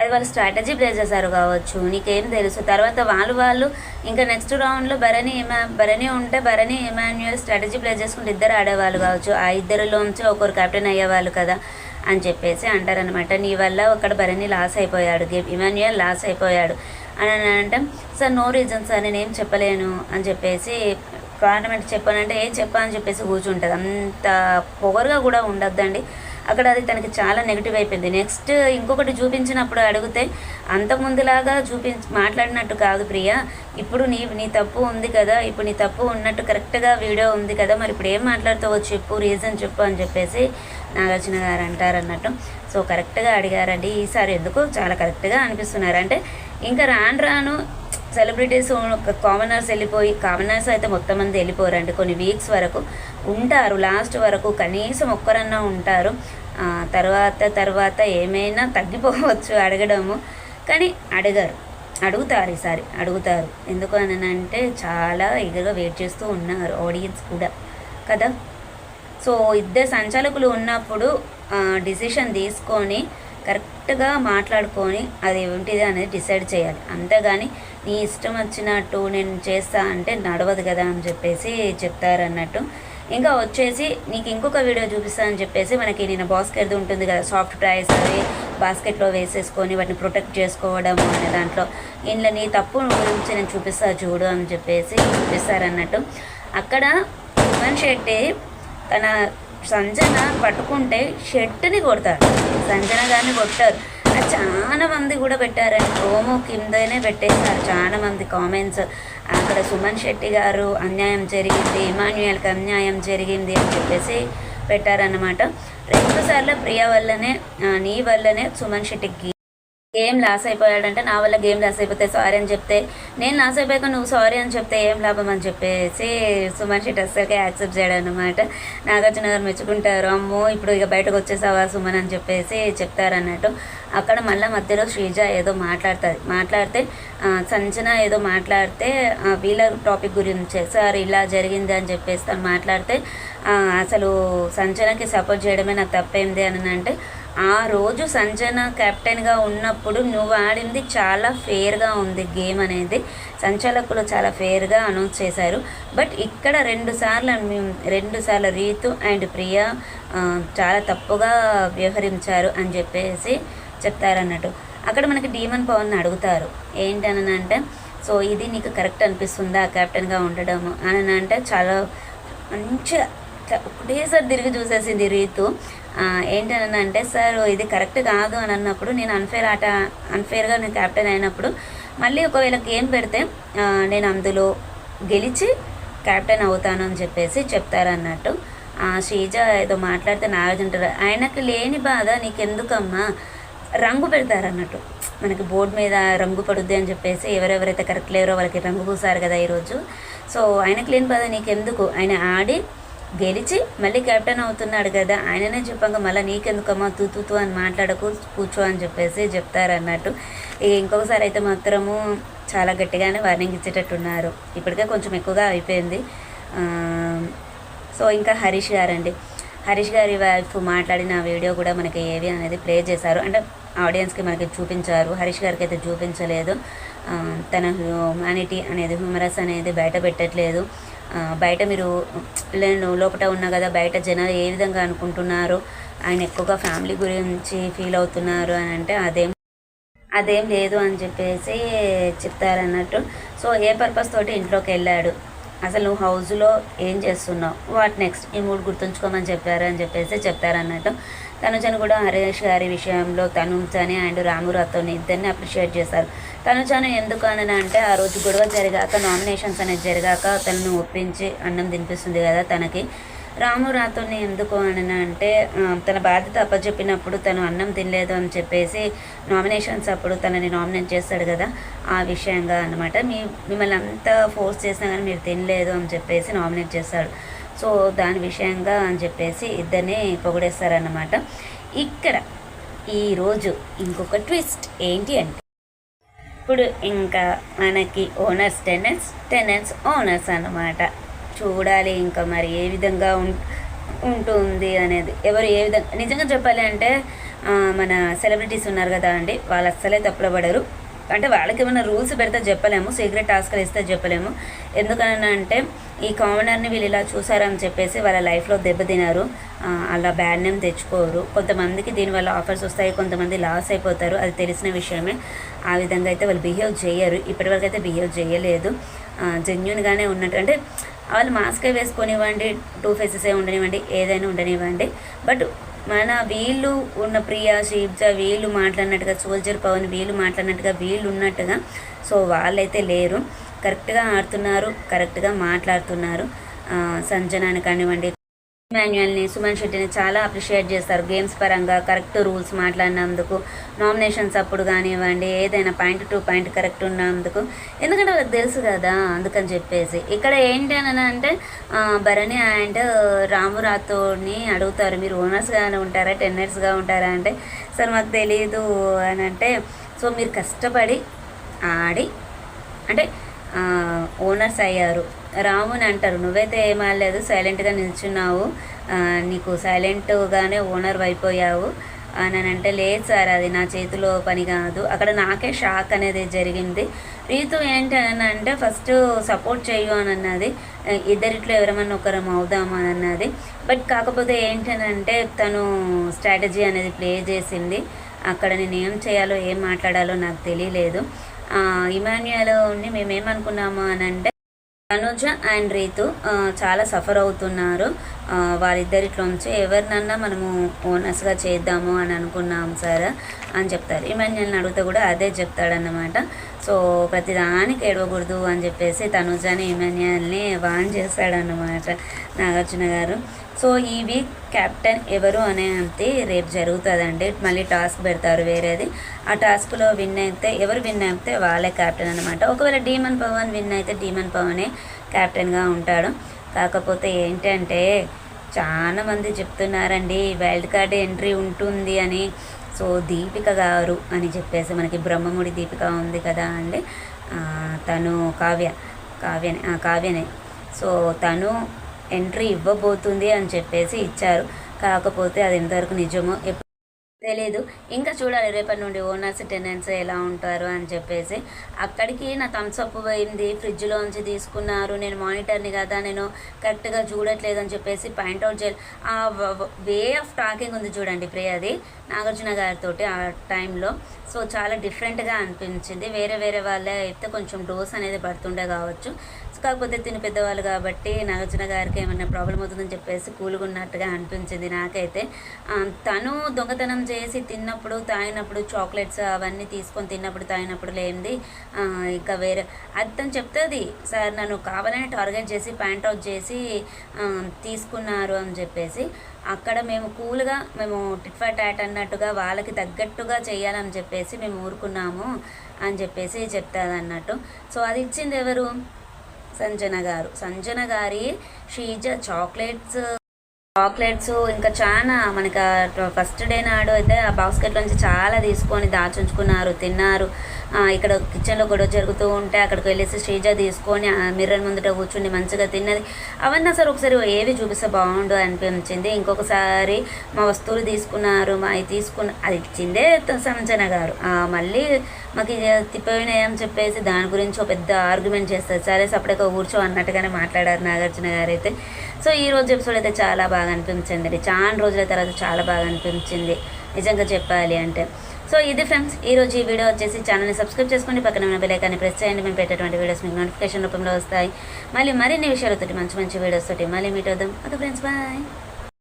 అది వాళ్ళు strategy play చేశారు కావచ్చు నీకేం తెలుసు. తర్వాత వాళ్ళు వాళ్ళు ఇంకా నెక్స్ట్ రౌండ్లో భరణి ఎమా భరణి ఉంటే భరణి ఎమాన్యుయల్ స్ట్రాటజీ ప్లే చేసుకుంటే ఇద్దరు ఆడేవాళ్ళు కావచ్చు. ఆ ఇద్దరిలోంచి ఒకరు కెప్టెన్ అయ్యేవాళ్ళు కదా అని చెప్పేసి అంటారనమాట నీ వల్ల ఒకడు భరణి లాస్ అయిపోయాడు గేమ్ ఇమాన్యుయల్ లాస్ అయిపోయాడు అని అంటే. సార్ నో రీజన్ సార్ నేనేం చెప్పలేను అని చెప్పేసి గవర్నమెంట్ చెప్పానంటే ఏం చెప్పా అని చెప్పేసి కూర్చుంటుంది. అంత పొగరుగా కూడా ఉండొద్దండి. అక్కడ అది తనకి చాలా నెగిటివ్ అయిపోయింది. నెక్స్ట్ ఇంకొకటి చూపించినప్పుడు అడిగితే అంతకుముందులాగా చూపి మాట్లాడినట్టు కాదు ప్రియా. ఇప్పుడు నీ నీ తప్పు ఉంది కదా. ఇప్పుడు నీ తప్పు ఉన్నట్టు కరెక్ట్గా వీడియో ఉంది కదా. మరి ఇప్పుడు ఏం మాట్లాడుతావో చెప్పు రీజన్ చెప్పు అని చెప్పేసి నాగార్జున గారు అంటారు అన్నట్టు సో కరెక్ట్గా అడిగారండి. ఈసారి ఎందుకు చాలా కరెక్ట్గా అనిపిస్తున్నారు. అంటే ఇంకా రాను రాను సెలబ్రిటీస్ కామనర్స్ వెళ్ళిపోయి కామనర్స్ అయితే మొత్తం మంది వెళ్ళిపోరండి. కొన్ని వీక్స్ వరకు ఉంటారు. లాస్ట్ వరకు కనీసం ఒక్కరన్నా ఉంటారు. తర్వాత తర్వాత ఏమైనా తగ్గిపోవచ్చు అడగడము. కానీ అడగరు. అడుగుతారు ఈసారి అడుగుతారు. ఎందుకు అని అంటే చాలా ఎగగా వెయిట్ చేస్తూ ఉన్నారు ఆడియన్స్ కూడా. కదా? సో ఇద్దరు సంచాలకులు ఉన్నప్పుడు డిసిషన్ తీసుకొని కరెక్ట్గా మాట్లాడుకొని అది ఏంటిది అనేది డిసైడ్ చేయాలి. అంతేగాని నీ ఇష్టం వచ్చినట్టు నేను చేస్తా అంటే నడవదు కదా అని చెప్పేసి చెప్తారన్నట్టు. ఇంకా వచ్చేసి నీకు ఇంకొక వీడియో చూపిస్తానని చెప్పేసి మనకి నేను బాస్కెట్ ఉంటుంది కదా సాఫ్ట్ ప్రైస్ అవి బాస్కెట్లో వేసేసుకొని వాటిని ప్రొటెక్ట్ చేసుకోవడం అనే దాంట్లో. ఇంట్లో నీ తప్పు గురించి నేను చూపిస్తా చూడు అని చెప్పేసి చూపిస్తారన్నట్టు. అక్కడ సుమన్ శెట్టి తన సంజన పట్టుకుంటే షెట్ని కొడతారు. సంజన గారిని కొట్టారు. చాలా మంది కూడా పెట్టారండి ప్రోమో కిందనే పెట్టేశారు. చాలా మంది కామెంట్స్ అక్కడ సుమన్ శెట్టి గారు అన్యాయం జరిగింది ఇమాన్యుయల్కి అన్యాయం జరిగింది అని చెప్పేసి పెట్టారన్నమాట. రెండుసార్లు ప్రియా ప్రియ వల్లనే నీ వల్లనే సుమన్ శెట్టికి గేమ్ లాస్ అయిపోయాడంటే నా వల్ల గేమ్ లాస్ అయిపోతే సారీ అని చెప్తే నేను లాస్ అయిపోయాక నువ్వు సారీ అని చెప్తే ఏం లాభం? అని చెప్పేసి సుమన్ షెట్ అస్సలకే యాక్సెప్ట్ చేయడం అనమాట నాగార్జున గారు మెచ్చుకుంటారు అమ్మో ఇప్పుడు ఇక బయటకు వచ్చేసావా సుమన్? అని చెప్పేసి చెప్తారన్నట్టు. అక్కడ మళ్ళీ మధ్యలో శ్రీజ ఏదో మాట్లాడుతుంది. మాట్లాడితే సంచన ఏదో మాట్లాడితే వీళ్ళ టాపిక్ గురించి సార్ ఇలా జరిగింది అని చెప్పేసి తను మాట్లాడితే అసలు సంచనకి సపోర్ట్ చేయడమే నాకు తప్పేంది అని అంటే ఆ రోజు సంజన కెప్టెన్గా ఉన్నప్పుడు నువ్వు ఆడింది చాలా ఫేర్గా ఉంది గేమ్ అనేది. సంచాలకులు చాలా ఫేర్గా అనౌన్స్ చేశారు. బట్ ఇక్కడ రెండు సార్లు రెండు సార్లు రీతు అండ్ ప్రియా చాలా తప్పుగా వ్యవహరించారు అని చెప్పేసి చెప్తారన్నట్టు. అక్కడ మనకి డీమన్ పవన్ అడుగుతారు. ఏంటని అంటే సో ఇది నీకు కరెక్ట్ అనిపిస్తుందా కెప్టెన్గా ఉండడము అని అంటే చాలా మంచిగా ఒకటేసారి తిరిగి చూసేసింది రీతు. ఏంటని అంటే సార్ ఇది కరెక్ట్ కాదు అని అన్నప్పుడు నేను అన్ఫేర్ ఆట అన్ఫేర్గా నేను క్యాప్టెన్ అయినప్పుడు మళ్ళీ ఒకవేళ గేమ్ పెడితే నేను అందులో గెలిచి క్యాప్టెన్ అవుతాను అని చెప్పేసి చెప్తారన్నట్టు. శ్రీజ ఏదో మాట్లాడితే నాగార్జున ఆయనకి లేని బాధ నీకెందుకమ్మా? రంగు పెడతారన్నట్టు. మనకి బోర్డు మీద రంగు పడుద్ది అని చెప్పేసి ఎవరెవరైతే కరెక్ట్ లేరో వాళ్ళకి రంగు పూసారు కదా ఈరోజు. సో ఆయనకి లేని బాధ నీకెందుకు? ఆయన ఆడి గెలిచి మళ్ళీ కెప్టెన్ అవుతున్నాడు కదా. ఆయననే చెప్పాక మళ్ళీ నీకెందుకమ్మా? తూ తూ తూ అని మాట్లాడకు కూర్చో అని చెప్పేసి చెప్తారన్నట్టు. ఇక ఇంకొకసారి అయితే మాత్రము చాలా గట్టిగానే వార్నింగ్ ఇచ్చేటట్టున్నారు. ఇప్పటికే కొంచెం ఎక్కువగా అయిపోయింది. సో ఇంకా హరీష్ గారండి. హరీష్ గారి వైఫ్ మాట్లాడిన వీడియో కూడా మనకి ఏవి అనేది ప్లే చేశారు. అంటే ఆడియన్స్కి మనకి చూపించారు. హరీష్ గారికి అయితే చూపించలేదు. తన హ్యూమానిటీ అనేది హ్యూమరస్ అనేది బయట పెట్టట్లేదు. బయట మీరు నేను లోపల ఉన్నా కదా బయట జనాలు ఏ విధంగా అనుకుంటున్నారు? ఆయన ఎక్కువగా ఫ్యామిలీ గురించి ఫీల్ అవుతున్నారు అని అంటే అదేం అదేం లేదు అని చెప్పేసి చెప్తారన్నట్టు. సో ఏ పర్పస్ తోటి ఇంట్లోకి వెళ్ళాడు? అసలు నువ్వు హౌస్లో ఏం చేస్తున్నావు? వాట్ నెక్స్ట్ ఈ మూడు గుర్తుంచుకోమని చెప్పారు అని చెప్పేసి చెప్తారన్నట్టు. తనుజను కూడా హరీష్ గారి విషయంలో తనుజని అండ్ రాము రాథోని ఇద్దరిని అప్రిషియేట్ చేశారు. తనుజను ఎందుకు అని అంటే ఆ రోజు గొడవ జరిగాక నామినేషన్స్ అనేది జరిగాక తనను ఒప్పించి అన్నం తినిపిస్తుంది కదా తనకి. రాము రాతోని ఎందుకు అని అంటే తన బాధ్యత అప్పచెప్పినప్పుడు తను అన్నం తినలేదు అని చెప్పేసి నామినేషన్స్ అప్పుడు తనని నామినేట్ చేస్తాడు కదా ఆ విషయంగా అనమాట మీ మిమ్మల్ని అంతా ఫోర్స్ చేసినా కానీ మీరు తినలేదు అని చెప్పేసి నామినేట్ చేస్తాడు. సో దాని విషయంగా అని చెప్పేసి ఇద్దరిని పొగిడేస్తారన్నమాట. ఇక్కడ ఈరోజు ఇంకొక ట్విస్ట్ ఏంటి అంటే ఇప్పుడు ఇంకా మనకి ఓనర్స్ టెనెన్స్ టెనెన్స్ ఓనర్స్ అన్నమాట. చూడాలి ఇంకా మరి ఏ విధంగా ఉం ఉంటుంది అనేది. ఎవరు ఏ విధంగా నిజంగా చెప్పాలి అంటే మన సెలబ్రిటీస్ ఉన్నారు కదా అండి వాళ్ళు అస్సలే తప్పులు పడరు. అంటే వాళ్ళకి ఏమైనా రూల్స్ పెడితే చెప్పలేము సీక్రెట్ టాస్క్లు ఇస్తే చెప్పలేము. ఎందుకనంటే ఈ కామనర్ని వీళ్ళు ఇలా చూసారని చెప్పేసి వాళ్ళ లైఫ్లో దెబ్బతినారు అలా బ్యాడ్ నేమ్ తెచ్చుకోరు. కొంతమందికి దీనివల్ల ఆఫర్స్ వస్తాయి కొంతమంది లాస్ అయిపోతారు. అది తెలిసిన విషయమే. ఆ విధంగా అయితే వాళ్ళు బిహేవ్ చేయరు. ఇప్పటివరకు అయితే బిహేవ్ చేయలేదు. జెన్యున్గానే ఉన్నట్టు అంటే వాళ్ళు మాస్కే వేసుకొనివ్వండి టూ ఫేసెసే ఉండనివ్వండి ఏదైనా ఉండనివ్వండి. బట్ మన వీళ్ళు ఉన్న ప్రియా షీబ్జా వీళ్ళు మాట్లాడినట్టుగా సోల్జర్ పవన్ వీళ్ళు మాట్లాడినట్టుగా వీళ్ళు ఉన్నట్టుగా సో వాళ్ళైతే లేరు. కరెక్ట్గా ఆడుతున్నారు కరెక్ట్గా మాట్లాడుతున్నారు. సంజనాన్ని సంజనాని కానివ్వండి మాన్యువల్ని సుమన్ శెట్టిని చాలా అప్రిషియేట్ చేస్తారు. గేమ్స్ పరంగా కరెక్ట్ రూల్స్ మాట్లాడినందుకు నామినేషన్స్ అప్పుడు కానివ్వండి ఏదైనా పాయింట్ టు పాయింట్ కరెక్ట్ ఉన్నందుకు. ఎందుకంటే వాళ్ళకి తెలుసు కదా అందుకని చెప్పేసి. ఇక్కడ ఏంటి అని అంటే భరణి అండ్ రామురాతోని అడుగుతారు మీరు ఓనర్స్గానే ఉంటారా టెన్నర్స్గా ఉంటారా? అంటే సార్ మాకు తెలియదు అని అంటే సో మీరు కష్టపడి ఆడి అంటే ఓనర్స్ అయ్యారు. రాముని అంటారు. నువ్వైతే ఏం సైలెంట్గా నిల్చున్నావు. నీకు సైలెంట్గానే ఓనర్ అయిపోయావు అని అంటే లేదు సార్ అది నా చేతిలో పని కాదు. అక్కడ నాకే షాక్ అనేది జరిగింది. రీతు ఏంటి అంటే ఫస్ట్ సపోర్ట్ చేయు అని అన్నది. ఇద్దరిట్లో ఎవరమన్నా ఒకరం అవుదాము అని అన్నది. బట్ కాకపోతే ఏంటనంటే తను స్ట్రాటజీ అనేది ప్లే చేసింది. అక్కడ నేను ఏం చేయాలో ఏం మాట్లాడాలో నాకు తెలియలేదు. ఇమాన్యుయల్ని ఉండి మేమేమనుకున్నాము అని అంటే తనుజ అండ్ రీతు చాలా సఫర్ అవుతున్నారు. వారిద్దరిట్లోంచి ఎవరినన్నా మనము ఓనర్స్గా చేద్దాము అని అనుకున్నాం సార్ అని చెప్తారు. ఇమాన్యుల్ని అడిగితే కూడా అదే చెప్తాడన్నమాట. సో ప్రతిదానికి ఏడవకూడదు అని చెప్పేసి తనుజాని ఇమాన్యుల్ని వాన్ చేశాడనమాట నాగార్జున గారు. సో ఈ వీక్ కెప్టెన్ ఎవరు అనే అంతే రేపు జరుగుతుందండి. మళ్ళీ టాస్క్ పెడతారు వేరేది. ఆ టాస్క్లో విన్ అయితే ఎవరు విన్ అయితే వాళ్ళే కెప్టెన్ అనమాట ఒకవేళ డీమన్ పవన్ విన్ అయితే డీమన్ పవనే కెప్టెన్గా ఉంటాడు. కాకపోతే ఏంటంటే చాలా మంది చెప్తున్నారండి వైల్డ్ కార్డ్ ఎంట్రీ ఉంటుంది అని. సో దీపిక గారు అని చెప్పేసి మనకి బ్రహ్మముడి దీపిక ఉంది కదా అండి. తను కావ్య కావ్యనే ఆ, కావ్యనే. సో తను ఎంట్రీ ఇవ్వబోతుంది అని చెప్పేసి ఇచ్చారు. కాకపోతే అది ఎంతవరకు నిజమో తెలియదు తెలీదు. ఇంకా చూడాలి రేపటి నుండి ఓనర్స్ టెనెంట్స్ ఎలా ఉంటారు అని చెప్పేసి. అక్కడికి నా థమ్స్అప్ పోయింది ఫ్రిడ్జ్లోంచి తీసుకున్నారు. నేను మానిటర్ని కదా నేను కరెక్ట్గా చూడట్లేదు అని చెప్పేసి పాయింట్అవుట్ చేయాలి. ఆ వే ఆఫ్ టాకింగ్ ఉంది చూడండి ప్రియది నాగార్జున గారితో ఆ టైంలో సో చాలా డిఫరెంట్గా అనిపించింది. వేరే వేరే వాళ్ళే అయితే కొంచెం డోస్ అనేది పడుతుండే కావచ్చు. సో కాకపోతే తిని పెద్దవాళ్ళు కాబట్టి నాగార్జున గారికి ఏమైనా ప్రాబ్లం అవుతుందని చెప్పేసి కూల్గా ఉన్నట్టుగా అనిపించింది నాకైతే. తను దొంగతనం చేసి తిన్నప్పుడు తాగినప్పుడు చాక్లెట్స్ అవన్నీ తీసుకొని తిన్నప్పుడు తాగినప్పుడు లేనిది ఇంకా వేరే అది తను చెప్తుంది సార్ నన్ను కావాలని టార్గెట్ చేసి పాయింట్ అవుట్ చేసి తీసుకున్నారు అని చెప్పేసి. అక్కడ మేము కూల్గా మేము టిట్ ఫర్ టాట్ అన్నట్టుగా వాళ్ళకి తగ్గట్టుగా చేయాలని చెప్పేసి మేము ఊరుకున్నాము అని చెప్పేసి చెప్తాది అన్నట్టు సో అది ఇచ్చింది ఎవరు? సంజన గారు. సంజన గారి షీజ చాక్లెట్స్ చాక్లెట్స్ ఇంకా చాలా మనకి ఫస్ట్ డే నాడు అయితే ఆ బాస్కెట్ నుంచి చాలా తీసుకొని దాచుంచుకున్నారు తిన్నారు. ఇక్కడ కిచెన్లో గొడవ జరుగుతూ ఉంటే అక్కడికి వెళ్ళేసి శ్రీజ తీసుకొని ఆ మిర్రర్ ముందట కూర్చుని మంచిగా తిన్నది. అవన్నీ అసలు ఒకసారి ఏవి చూపిస్తే బాగుండు అనిపించింది. ఇంకొకసారి మా వస్తువులు తీసుకున్నారు మా అవి తీసుకున్న అది ఇచ్చిందే సంజన గారు. మళ్ళీ మాకు ఇది తిప్పిపోయినాయి అని చెప్పేసి దాని గురించి ఒక పెద్ద ఆర్గ్యుమెంట్ చేస్తారు. సరే సపరేట్గా కూర్చో అన్నట్టుగానే మాట్లాడారు నాగార్జున గారు అయితే. సో ఈ రోజు ఎపిసోడ్ అయితే చాలా బాగా అనిపించింది చాలా రోజుల తర్వాత చాలా బాగా అనిపించింది. నిజంగా చెప్పాలి అంటే. సో ఇది ఫ్రెండ్స్ ఈ రోజు ఈ వీడియో వచ్చేసి ఛానల్ని సబ్స్క్రైబ్ చేసుకోండి పక్కన ఉన్న బెల్ ప్రెస్ చేయండి. మేము పెట్టేటువంటి వీడియోస్ మీకు నోటిఫికేషన్ రూపంలో వస్తాయి. మళ్ళీ మరిన్ని విషయాలతోటి మంచి మంచి వీడియోస్ తోటి మళ్ళీ మీట్ అవుదాం. Okay friends bye